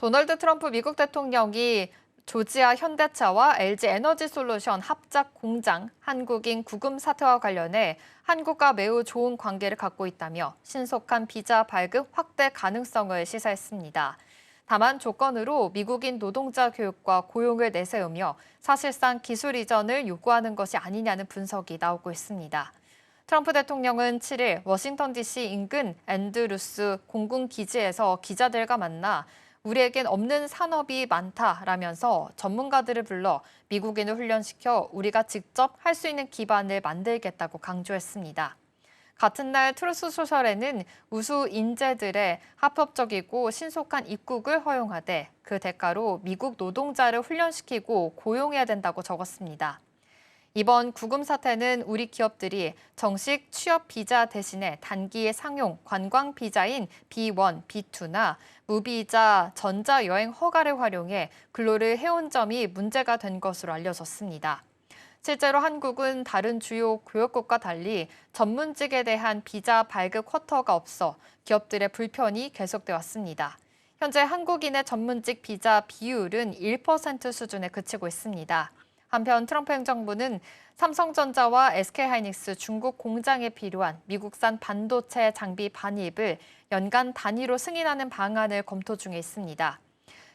도널드 트럼프 미국 대통령이 조지아 현대차와 LG 에너지 솔루션 합작 공장 한국인 구금 사태와 관련해 한국과 매우 좋은 관계를 갖고 있다며 신속한 비자 발급 확대 가능성을 시사했습니다. 다만 조건으로 미국인 노동자 교육과 고용을 내세우며 사실상 기술 이전을 요구하는 것이 아니냐는 분석이 나오고 있습니다. 트럼프 대통령은 7일 워싱턴 DC 인근 앤드루스 공군 기지에서 기자들과 만나 우리에겐 없는 산업이 많다라면서 전문가들을 불러 미국인을 훈련시켜 우리가 직접 할 수 있는 기반을 만들겠다고 강조했습니다. 같은 날 트루스 소셜에는 우수 인재들의 합법적이고 신속한 입국을 허용하되 그 대가로 미국 노동자를 훈련시키고 고용해야 된다고 적었습니다. 이번 구금 사태는 우리 기업들이 정식 취업 비자 대신에 단기 상용 관광 비자인 B1, B2나 무비자 전자 여행 허가를 활용해 근로를 해온 점이 문제가 된 것으로 알려졌습니다. 실제로 한국은 다른 주요 교역국과 달리 전문직에 대한 비자 발급 쿼터가 없어 기업들의 불편이 계속돼 왔습니다. 현재 한국인의 전문직 비자 비율은 1% 수준에 그치고 있습니다. 한편 트럼프 행정부는 삼성전자와 SK하이닉스 중국 공장에 필요한 미국산 반도체 장비 반입을 연간 단위로 승인하는 방안을 검토 중에 있습니다.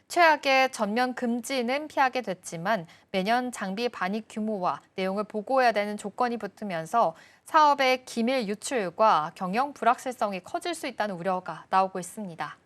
최악의 전면 금지는 피하게 됐지만 매년 장비 반입 규모와 내용을 보고해야 되는 조건이 붙으면서 사업의 기밀 유출과 경영 불확실성이 커질 수 있다는 우려가 나오고 있습니다.